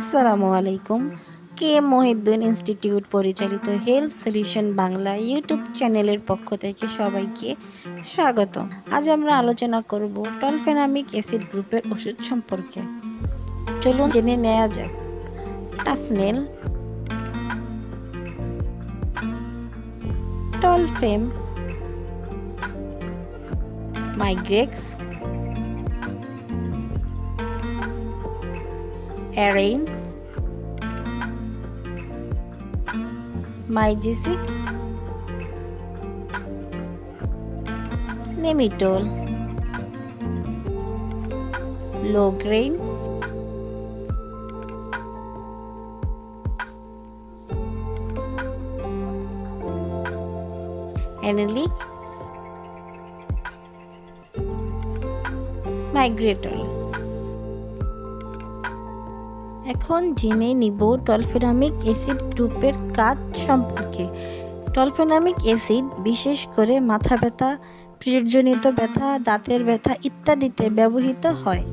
আসসালামু আলাইকুম। K M Mohiuddin institute পরিচালিত হেলথ সলিউশন বাংলা ইউটিউব চ্যানেলের পক্ষ থেকে সবাইকে স্বাগত আজ আমরা আলোচনা করব টলফেনামিক অ্যাসিড গ্রুপের ওষুধ সম্পর্কে। চলুন জেনে নেওয়া যাক। টাফনেল টলফেম মাইগ্রেক্স arrange my G6 nemitol low grain anelic migrator এখন জেনে নিব টলফেনামিক অ্যাসিড গ্রুপের কাজ সম্পর্কে। টলফেনামিক অ্যাসিড, বিশেষ করে মাথা ব্যথা প্রিয়জনিত ব্যথা, দাঁতের ব্যথা ইত্যাদিতে ব্যবহৃত হয়।